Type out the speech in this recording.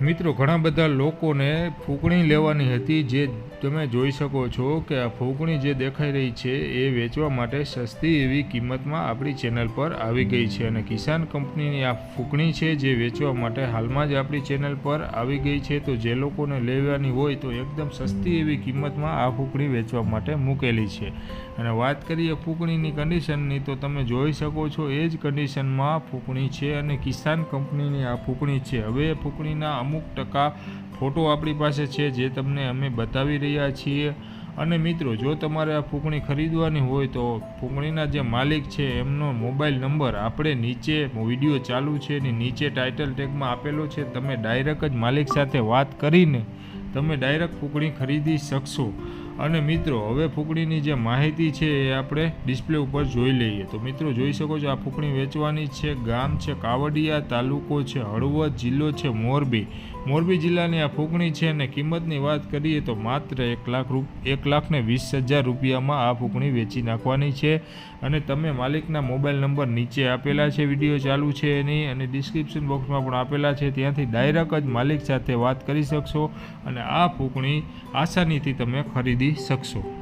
મિત્રો, ઘણા બધા લોકોને ફૂંકણી લેવાની હતી જે તમે જોઈ શકો છો કે આ ફૂંકણી જે દેખાઈ રહી છે એ વેચવા માટે સસ્તી એવી કિંમતમાં આપણી ચેનલ પર આવી ગઈ છે અને કિસાન કંપનીની આ ફૂંકણી છે જે વેચવા માટે હાલમાં જ આપણી ચેનલ પર આવી ગઈ છે. તો જે લોકોને લેવાની હોય તો એકદમ સસ્તી એવી કિંમતમાં આ ફૂંકણી વેચવા માટે મૂકેલી છે. અને વાત કરીએ ફૂંકણીની કન્ડિશનની તો તમે જોઈ શકો છો એ જ કન્ડિશનમાં ફૂંકણી છે અને કિસાન કંપનીની આ ફૂંકણી છે. હવે ફૂંકણીના અમુક ટકા ફોટો આપણી પાસે છે જે તમને અમે બતાવી રહ્યા છીએ. અને મિત્રો, જો તમારે આ ફૂંકણી ખરીદવાની હોય તો ફૂંકણીના જે માલિક છે એમનો મોબાઈલ નંબર આપણે નીચે વીડિયો ચાલુ છે ને નીચે ટાઇટલ ટેગમાં આપેલો છે. તમે ડાયરેક્ટ જ માલિક સાથે વાત કરીને તમે ડાયરેક્ટ ફૂંકણી ખરીદી શકશો. અને મિત્રો, હવે ફૂકણીની જે માહિતી છે એ આપણે ડિસ્પ્લે ઉપર જોઈ લઈએ. તો મિત્રો, જોઈ શકો છો, આ ફૂકણી વેચવાની છે. ગામ છે કાવડિયા, તાલુકો છે હળવદ, જિલ્લો છે મોરબી. મોરબી જિલ્લાની આ ફૂંકણી છે અને કિંમતની વાત કરીએ તો માત્ર એક લાખ રૂપ, એક લાખને વીસ હજાર રૂપિયામાં આ ફૂંકણી વેચી નાખવાની છે. અને તમે માલિકના મોબાઈલ નંબર નીચે આપેલા છે, વીડિયો ચાલુ છે એની અને ડિસ્ક્રિપ્શન બોક્સમાં પણ આપેલા છે. ત્યાંથી ડાયરેક્ટ જ માલિક સાથે વાત કરી શકશો અને આ ફૂંકણી આસાનીથી તમે ખરીદી શકશો.